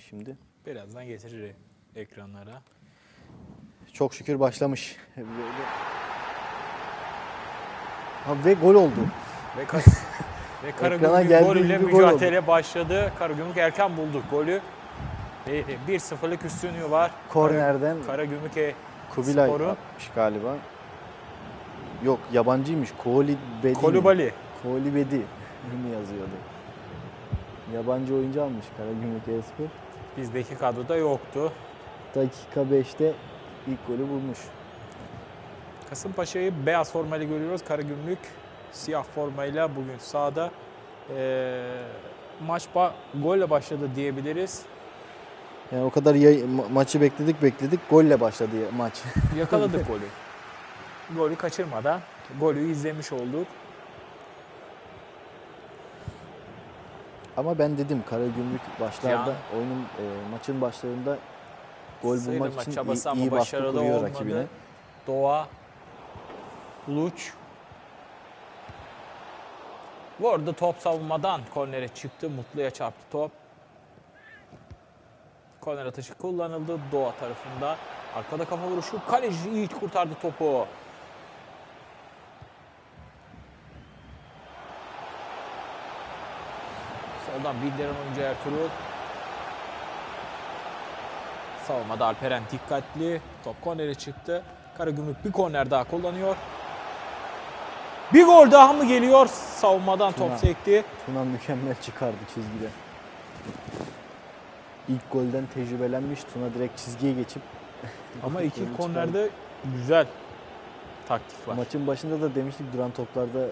şimdi. Birazdan getirir ekranlara. Çok şükür başlamış. Ha, ve gol oldu. Ve, kas, ve Karagümrük geldiği golüyle gibi gol mücadele başladı. Karagümrük erken bulduk golü. E, 1-0'lık üstünlüğü var. Kornerden Karagümrük e, Kubilay Sporu. atmış galiba. Yok yabancıymış. Kolibedi. Kolibali. Kolibedi mi yazıyordu. Yabancı oyuncu almış Karagümrük Espor. Bizdeki kadroda yoktu. Dakika 5'te ilk golü bulmuş. Kasımpaşa'yı beyaz formayla görüyoruz. Karagümrük siyah formayla bugün sahada. E, maç ba- golle başladı diyebiliriz. Yani o kadar ma- maçı bekledik bekledik golle başladı maç. Yakaladık golü. Golü kaçırmadan golü izlemiş olduk. Ama ben dedim Karagümrük başlarda Can. oyunun e, maçın başlarında gol bulmak Sıyrılma için iyi, iyi baskı kuruyor olmadı. rakibine. Doğa, Luç. Bu arada top savunmadan kornere çıktı. Mutlu'ya çarptı top. Korner atışı kullanıldı Doğa tarafında. Arkada kafa vuruşu. Kaleci iyi kurtardı topu. Soldan bildiren oyuncu Ertuğrul. Savunmada Alperen dikkatli. Top kornere çıktı. Karagümrük bir korner daha kullanıyor. Bir gol daha mı geliyor? Savunmadan top Tuna. sekti. Tuna mükemmel çıkardı çizgide. İlk golden tecrübelenmiş Tuna direkt çizgiye geçip Ama iki kornerde güzel taktik var. Maçın başında da demiştik duran toplarda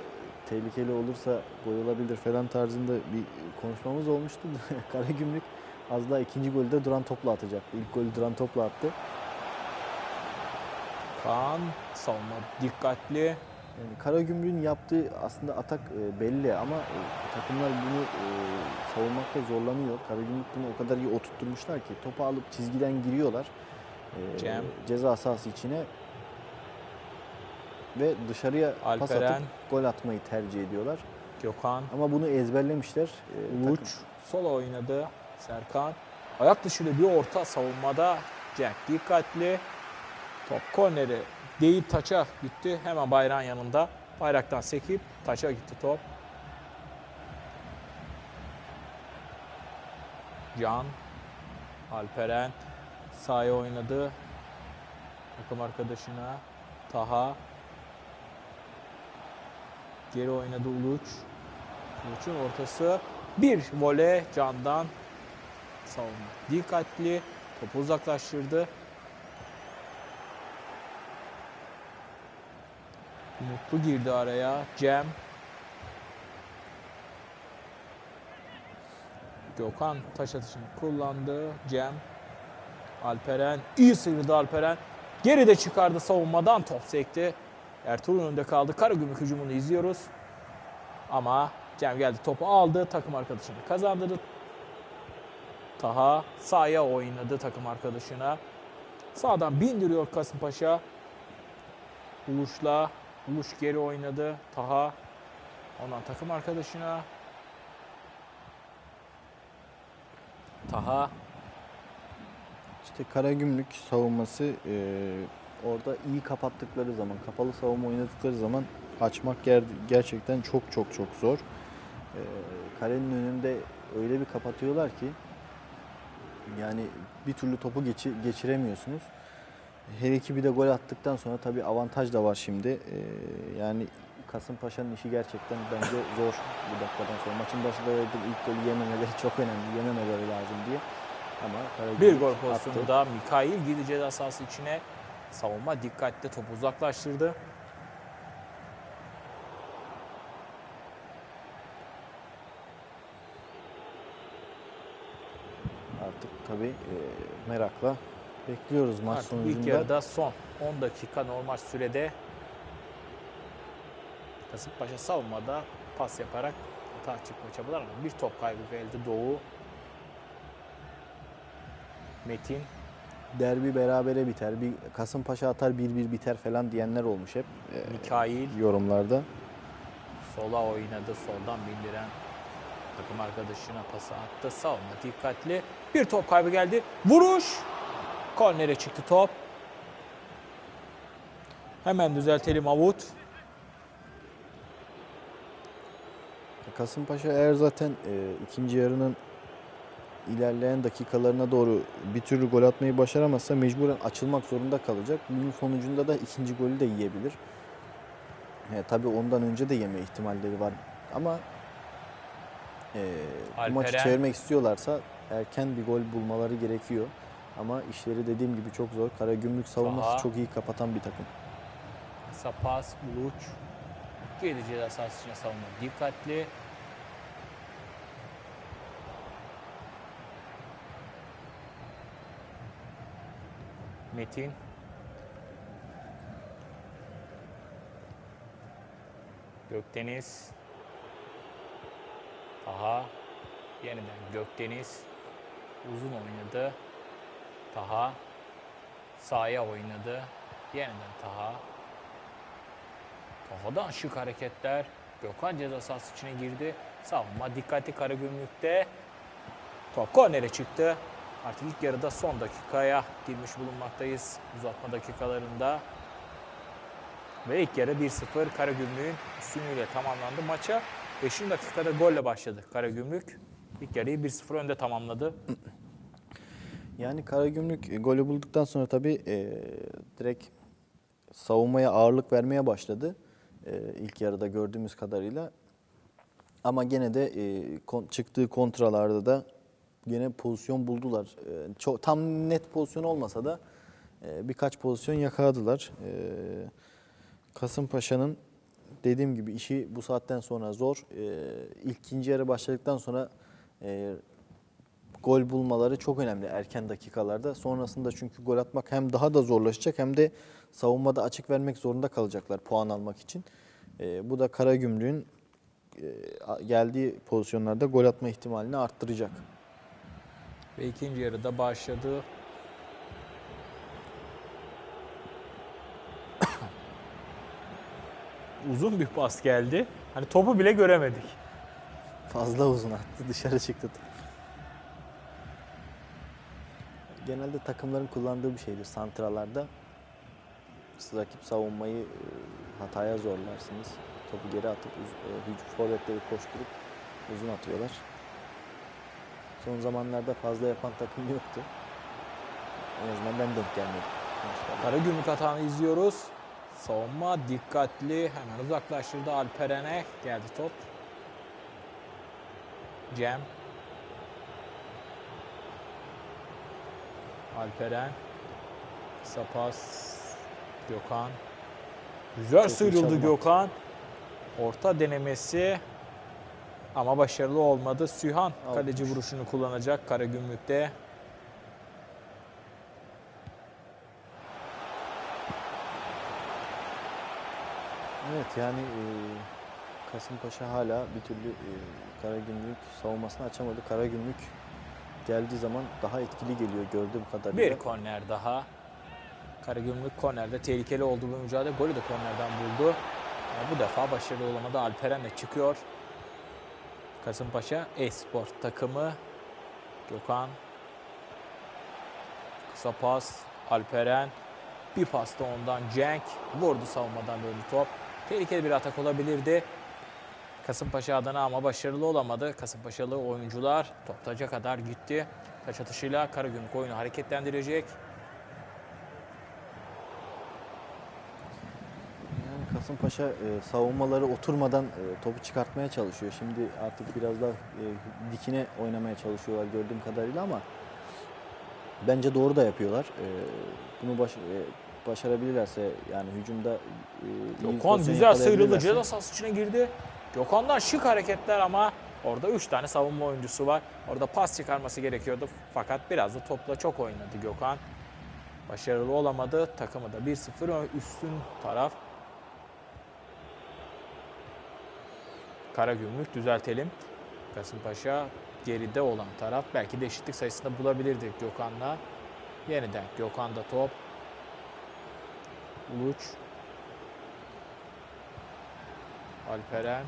tehlikeli olursa gol olabilir falan tarzında bir konuşmamız olmuştu. Karagümrük az daha ikinci golü de duran topla atacaktı. İlk golü duran topla attı. Kaan savunma dikkatli. Yani Karagümrük'ün yaptığı aslında atak e, belli ama e, takımlar bunu e, savunmakta zorlanıyor. Karagümrük bunu o kadar iyi oturtturmuşlar ki topu alıp çizgiden giriyorlar. Cem. Ceza sahası içine ve dışarıya pas Alperen. atıp gol atmayı tercih ediyorlar. Gökhan. Ama bunu ezberlemişler. E, Luç. takım- Sola oynadı. Serkan. Ayak dışıyla bir orta savunmada. Cenk dikkatli. Top korneri değil taça gitti. Hemen bayrağın yanında. Bayraktan sekip taça gitti top. Can. Alperen. Sahaya oynadı. Takım arkadaşına. Taha. Geri oynadı Uluç. Uluç'un ortası. Bir vole Can'dan. Savunma. Dikkatli. Topu uzaklaştırdı. Mutlu girdi araya. Cem. Gökhan taş atışını kullandı. Cem. Alperen. iyi sıyrıldı Alperen. Geride çıkardı savunmadan top sekti. Ertuğrul önünde kaldı. Karagümrük hücumunu izliyoruz. Ama Cem geldi topu aldı. Takım arkadaşını kazandırdı. Taha sahaya oynadı takım arkadaşına. Sağdan bindiriyor Kasımpaşa. Uluş'la. Uluş geri oynadı. Taha. Ondan takım arkadaşına. Taha. İşte Karagümrük savunması e, orada iyi kapattıkları zaman, kapalı savunma oynadıkları zaman açmak ger- gerçekten çok çok çok zor. E, kalenin önünde öyle bir kapatıyorlar ki yani bir türlü topu geçi- geçiremiyorsunuz. Her iki bir de gol attıktan sonra tabii avantaj da var şimdi. E, yani Kasımpaşa'nın işi gerçekten bence zor bu dakikadan sonra. Maçın başında dedim ilk golü yememeleri çok önemli. Yememeleri lazım diye. Ama Karagümrük Bir gol attı. pozisyonu daha Mikail girdi ceza sahası içine. Savunma dikkatle topu uzaklaştırdı. Artık tabii e, merakla bekliyoruz maç Artık ilk sonucunda. yarıda son 10 dakika normal sürede Kasımpaşa savunmada pas yaparak hata çıkma çabalar ama bir top kaybı elde Doğu. Metin Derbi berabere biter. Bir Kasımpaşa atar 1-1 biter falan diyenler olmuş hep e, Mikail yorumlarda. sola oynadı. Soldan bindiren Takım arkadaşına pası attı. Savunma dikkatli. Bir top kaybı geldi. Vuruş. Kornere çıktı top. Hemen düzeltelim Avut. Kasımpaşa eğer zaten e, ikinci yarının ilerleyen dakikalarına doğru bir türlü gol atmayı başaramazsa mecburen açılmak zorunda kalacak. Bunun sonucunda da ikinci golü de yiyebilir. He, tabii ondan önce de yeme ihtimalleri var. Ama e, bu maçı çevirmek istiyorlarsa erken bir gol bulmaları gerekiyor. Ama işleri dediğim gibi çok zor. Karagümrük savunması Taha. çok iyi kapatan bir takım. Kısa pas, Uluç. Girdi ceza savunma dikkatli. Metin. Gökdeniz. Taha. Yeniden Gökdeniz. Uzun oynadı. Taha. Sahaya oynadı. Yeniden Taha. Taha'dan şık hareketler. Gökhan ceza sahası içine girdi. Savunma dikkatli Karagümrük'te. Top kornere çıktı. Artık ilk yarıda son dakikaya girmiş bulunmaktayız. Uzatma dakikalarında. Ve ilk yarı 1-0 Karagümrük'ün üstünlüğüyle tamamlandı. Maça 5. dakikada golle başladı Karagümrük. İlk yarıyı 1-0 önde tamamladı. Yani Karagümrük golü bulduktan sonra tabii e, direkt savunmaya ağırlık vermeye başladı. E, ilk yarıda gördüğümüz kadarıyla. Ama gene de e, kon- çıktığı kontralarda da gene pozisyon buldular. E, çok tam net pozisyon olmasa da e, birkaç pozisyon yakaladılar. E, Kasımpaşa'nın dediğim gibi işi bu saatten sonra zor. E, ikinci yarı başladıktan sonra e, gol bulmaları çok önemli erken dakikalarda. Sonrasında çünkü gol atmak hem daha da zorlaşacak hem de savunmada açık vermek zorunda kalacaklar puan almak için. Ee, bu da Karagümrük'ün e, geldiği pozisyonlarda gol atma ihtimalini arttıracak. Ve ikinci yarıda başladı. Uzun bir pas geldi. Hani topu bile göremedik. Fazla uzun attı, dışarı çıktı. Genelde takımların kullandığı bir şeydir santralarda. Siz rakip savunmayı e, hataya zorlarsınız. Topu geri atıp e, hücum forvetleri koşturup uzun atıyorlar. Son zamanlarda fazla yapan takım yoktu. En azından ben denk gelmedim. Karagümrük hatanı izliyoruz. Savunma dikkatli. Hemen uzaklaştırdı Alperen'e. Geldi top. Cem. Alperen. Kısa pas. Gökhan. Güzel Çok sıyrıldı Gökhan. Orta denemesi ama başarılı olmadı. Sühan kaleci Altmış. vuruşunu kullanacak Karagümrük'te. Evet yani e, Kasımpaşa hala bir türlü e, Karagümrük savunmasını açamadı. Karagümrük geldiği zaman daha etkili geliyor gördüğüm kadarıyla. Bir korner daha. Karagümrük kornerde tehlikeli olduğu bir mücadele. Golü de kornerden buldu. Ama bu defa başarılı olamadı. Alperen de çıkıyor. Kasımpaşa e-spor takımı. Gökhan. Kısa pas. Alperen. Bir pasta ondan Cenk. Vurdu savunmadan döndü top. Tehlikeli bir atak olabilirdi. Kasımpaşa adına ama başarılı olamadı. Kasımpaşalı oyuncular top taca kadar gitti. Taç atışıyla Karagümrük oyunu hareketlendirecek. Yani Kasımpaşa e, savunmaları oturmadan e, topu çıkartmaya çalışıyor. Şimdi artık biraz daha e, dikine oynamaya çalışıyorlar gördüğüm kadarıyla ama bence doğru da yapıyorlar. E, bunu baş, e, başarabilirlerse yani hücumda e, Gökhan güzel sıyrıldı. Ceza sahası içine girdi. Gökhan'dan şık hareketler ama orada 3 tane savunma oyuncusu var. Orada pas çıkarması gerekiyordu. Fakat biraz da topla çok oynadı Gökhan. Başarılı olamadı. Takımı da 1-0 ö- üstün taraf. Karagümrük düzeltelim. Kasımpaşa geride olan taraf. Belki de eşitlik sayısında bulabilirdik Gökhan'la. Yeniden Gökhan'da top. Uluç. Alperen.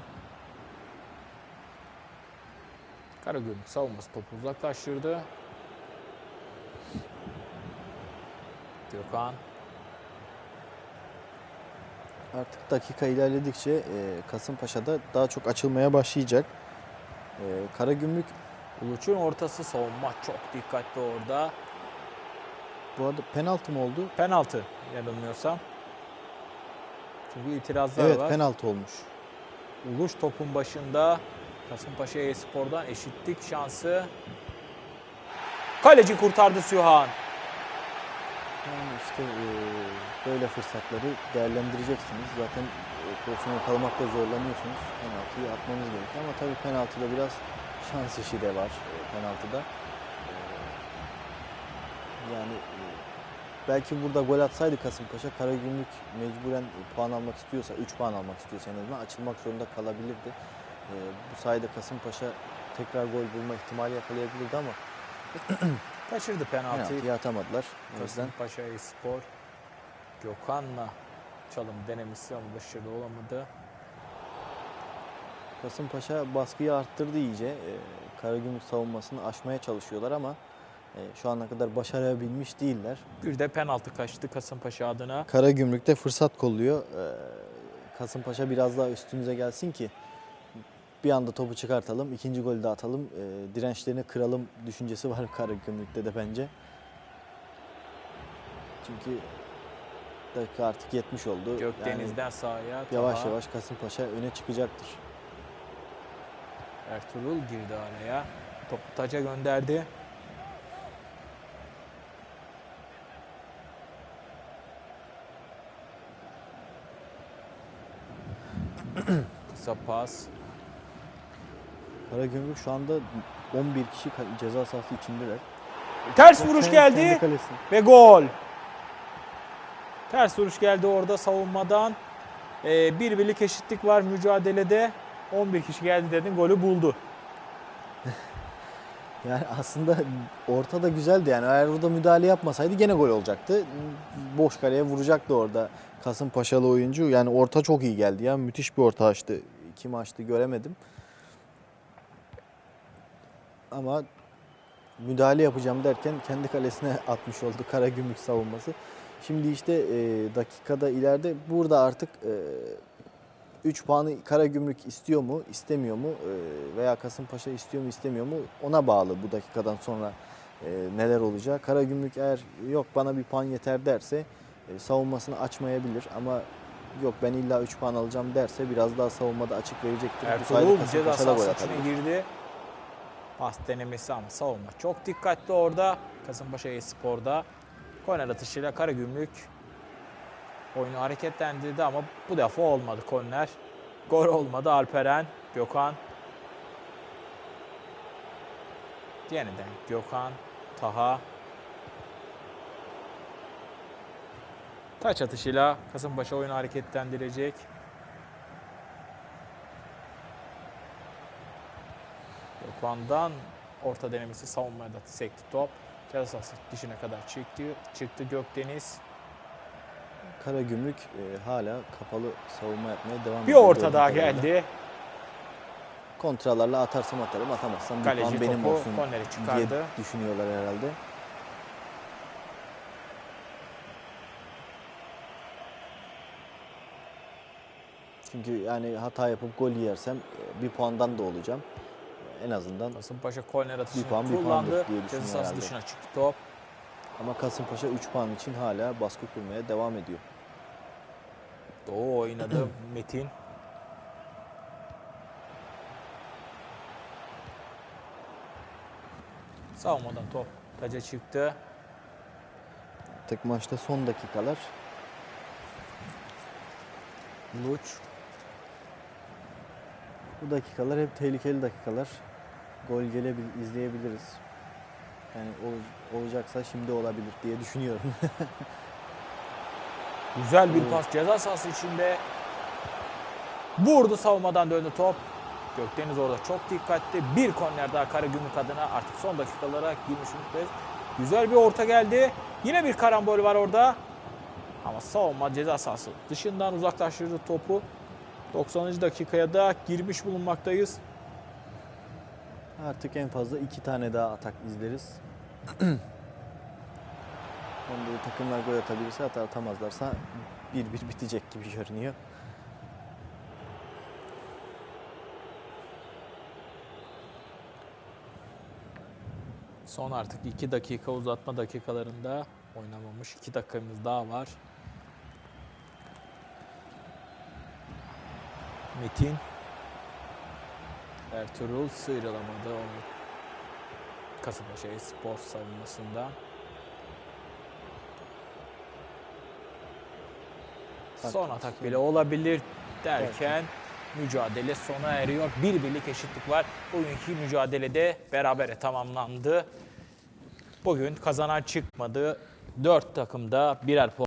Karagümrük savunması topu uzaklaştırdı. Gökhan Artık dakika ilerledikçe e, Kasımpaşa'da daha çok açılmaya başlayacak. E, Karagümrük Uluç'un ortası savunma çok dikkatli orada. bu arada penaltı mı oldu? Penaltı yanılmıyorsam. Çünkü itirazlar Evet var. penaltı olmuş. Uluç topun başında. Kasımpaşa Espor'dan eşitlik şansı. Kaleci kurtardı Sühan. Yani işte e, böyle fırsatları değerlendireceksiniz. Zaten e, pozisyon yakalamakta zorlanıyorsunuz. Penaltıyı atmanız gerekiyor ama tabii penaltıda biraz şans işi de var e, penaltıda. E, yani e, belki burada gol atsaydı Kasımpaşa Karagümrük mecburen puan almak istiyorsa, 3 puan almak istiyorsa en azından açılmak zorunda kalabilirdi. E, bu sayede Kasımpaşa tekrar gol bulma ihtimali yakalayabilirdi ama Kaçırdı penaltıyı. penaltıyı atamadılar. O yüzden Kasımpaşa Espor Gökhan'la çalım denemesi ama başarılı olamadı. Kasımpaşa baskıyı arttırdı iyice. Ee, Karagümrük savunmasını aşmaya çalışıyorlar ama e, şu ana kadar başarabilmiş değiller. Bir de penaltı kaçtı Kasımpaşa adına. Karagümrük de fırsat kolluyor. Ee, Kasımpaşa biraz daha üstümüze gelsin ki bir anda topu çıkartalım, ikinci golü de atalım, e, dirençlerini kıralım düşüncesi var Karagümrük'te de bence. Çünkü dakika artık 70 oldu. Yani Gökdeniz'den sahaya. yavaş Taha. yavaş Kasımpaşa öne çıkacaktır. Ertuğrul girdi araya. Topu taca gönderdi. Kısa pas. Karagümrük şu anda 11 kişi ceza sahası içindeler. Ters vuruş geldi ve gol. Ters vuruş geldi orada savunmadan. Ee, bir birlik eşitlik var mücadelede. 11 kişi geldi dedin golü buldu. Yani aslında ortada güzeldi yani. Eğer orada müdahale yapmasaydı gene gol olacaktı. Boş kaleye vuracaktı orada Kasımpaşalı oyuncu. Yani orta çok iyi geldi ya. Müthiş bir orta açtı. Kim açtı göremedim. Ama müdahale yapacağım derken kendi kalesine atmış oldu Karagümrük savunması. Şimdi işte e, dakikada ileride burada artık 3 puanı Karagümrük istiyor mu, istemiyor mu e, veya Kasımpaşa istiyor mu, istemiyor mu ona bağlı bu dakikadan sonra e, neler olacak. Karagümrük eğer yok bana bir puan yeter derse e, savunmasını açmayabilir ama yok ben illa 3 puan alacağım derse biraz daha savunmada açık verecektir. Ertuğrul ceza sahası girdi. Pas denemesi ama savunma çok dikkatli orada. Kasımpaşa Espor'da korner atışıyla Karagümrük oyunu hareketlendirdi ama bu defa olmadı korner. Gol olmadı Alperen, Gökhan. Yeniden Gökhan, Taha. Taç atışıyla Kasımpaşa oyunu hareketlendirecek. Gökhan'dan orta denemesi savunmaya da sekti top. Ceza sahası dışına kadar çıktı. Çıktı Gökdeniz. Karagümrük e, hala kapalı savunma yapmaya devam Bir ediyor. orta gördüğüm daha kadarıyla. geldi. Kontralarla atarsam atarım, atamazsam bir Kaleci benim topu olsun diye düşünüyorlar herhalde. Çünkü yani hata yapıp gol yersem e, bir puandan da olacağım. En azından Kasımpaşa korner atışını puan, bir kullandı. diye Ceza sahası dışına çıktı top. ama Kasımpaşa 3 puan için hala baskı kurmaya devam ediyor. Doğu oynadı Metin. Savunmadan top taca çıktı. Tek maçta son dakikalar. Luç. Bu dakikalar hep tehlikeli dakikalar. Gol gelebilir, izleyebiliriz. Yani ol- olacaksa şimdi olabilir diye düşünüyorum. Güzel bir pas ceza sahası içinde. Vurdu savunmadan döndü top. Gökdeniz orada çok dikkatli. Bir korner daha Karagümrük adına artık son dakikalara girmiş durumdayız. Güzel bir orta geldi. Yine bir karambol var orada. Ama savunma ceza sahası dışından uzaklaştırdı topu. 90. dakikaya da girmiş bulunmaktayız. Artık en fazla iki tane daha atak izleriz. Onda da takımlar gol atabilirse hatta atamazlarsa 1-1 bitecek gibi görünüyor. Son artık 2 dakika uzatma dakikalarında oynamamış. 2 dakikamız daha var. Metin. Ertuğrul sıyrılamadı o Kasımpaşa spor savunmasında. Son atak bile olabilir derken mücadele sona eriyor. Bir birlik eşitlik var. Bugünkü mücadelede berabere tamamlandı. Bugün kazanan çıkmadı. Dört takımda birer puan